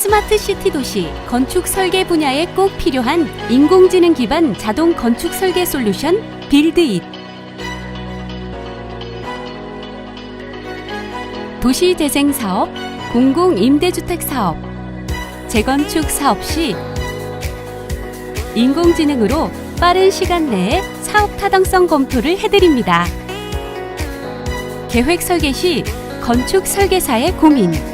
스마트 시티 도시 건축 설계 분야에 꼭 필요한 인공지능 기반 자동 건축 설계 솔루션 빌드잇. 도시 재생 사업, 공공 임대주택 사업, 재건축 사업 시 인공지능으로 빠른 시간 내에 사업 타당성 검토를 해드립니다. 계획 설계 시 건축 설계사의 고민.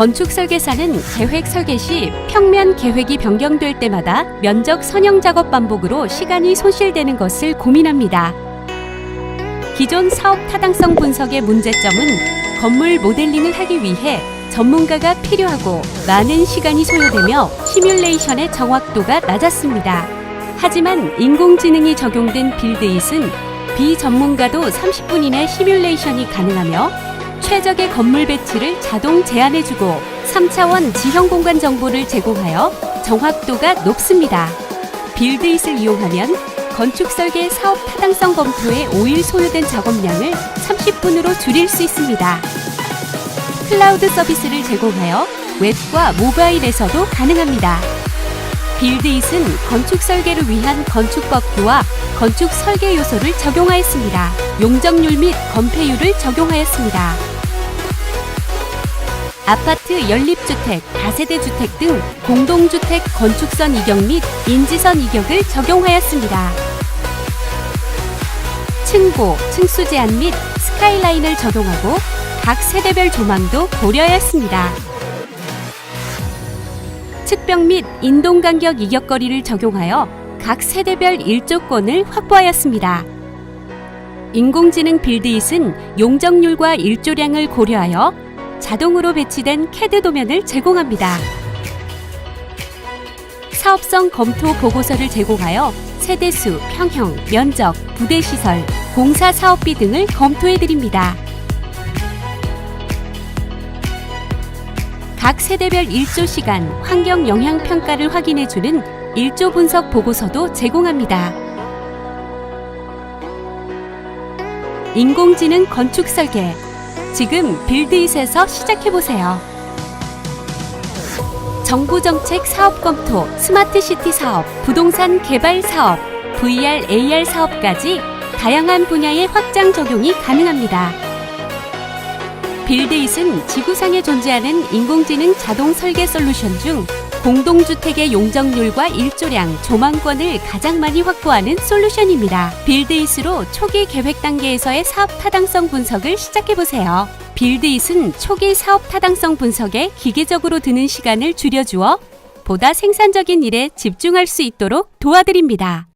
건축 설계사는 계획 설계 시 평면 계획이 변경될 때마다 면적 선형 작업 반복으로 시간이 손실되는 것을 고민합니다. 기존 사업 타당성 분석의 문제점은 건물 모델링을 하기 위해 전문가가 필요하고 많은 시간이 소요되며 시뮬레이션의 정확도가 낮았습니다. 하지만 인공지능이 적용된 빌드잇은 비전문가도 30분 이내 시뮬레이션이 가능하며 최적의 건물 배치를 자동 제안해주고 3차원 지형 공간 정보를 제공하여 정확도가 높습니다. 빌드잇을 이용하면 건축 설계 사업 타당성 검토에 5일 소요된 작업량을 30분으로 줄일 수 있습니다. 클라우드 서비스를 제공하여 웹과 모바일에서도 가능합니다. 빌드잇은 건축 설계를 위한 건축법규와 건축 설계 요소를 적용하였습니다. 용적률 및 건폐율을 적용하였습니다. 아파트 연립주택, 다세대 주택 등 공동주택 건축선 이격 및 인지선 이격을 적용하였습니다. 층고, 층수 제한 및 스카이라인을 적용하고 각 세대별 조망도 고려하였습니다. 측벽 및 인동 간격 이격거리를 적용하여 각 세대별 일조권을 확보하였습니다. 인공지능 빌드잇은 용적률과 일조량을 고려하여 자동으로 배치된 캐드 도면을 제공합니다. 사업성 검토 보고서를 제공하여 세대수, 평형, 면적, 부대 시설, 공사 사업비 등을 검토해 드립니다. 각 세대별 일조 시간, 환경 영향 평가를 확인해 주는 일조 분석 보고서도 제공합니다. 인공지능 건축 설계. 지금 빌드잇에서 시작해 보세요. 정부 정책 사업 검토, 스마트 시티 사업, 부동산 개발 사업, VR, AR 사업까지 다양한 분야의 확장 적용이 가능합니다. 빌드잇은 지구상에 존재하는 인공지능 자동 설계 솔루션 중 공동주택의 용적률과 일조량, 조망권을 가장 많이 확보하는 솔루션입니다. 빌드잇으로 초기 계획 단계에서의 사업 타당성 분석을 시작해보세요. 빌드잇은 초기 사업 타당성 분석에 기계적으로 드는 시간을 줄여주어 보다 생산적인 일에 집중할 수 있도록 도와드립니다.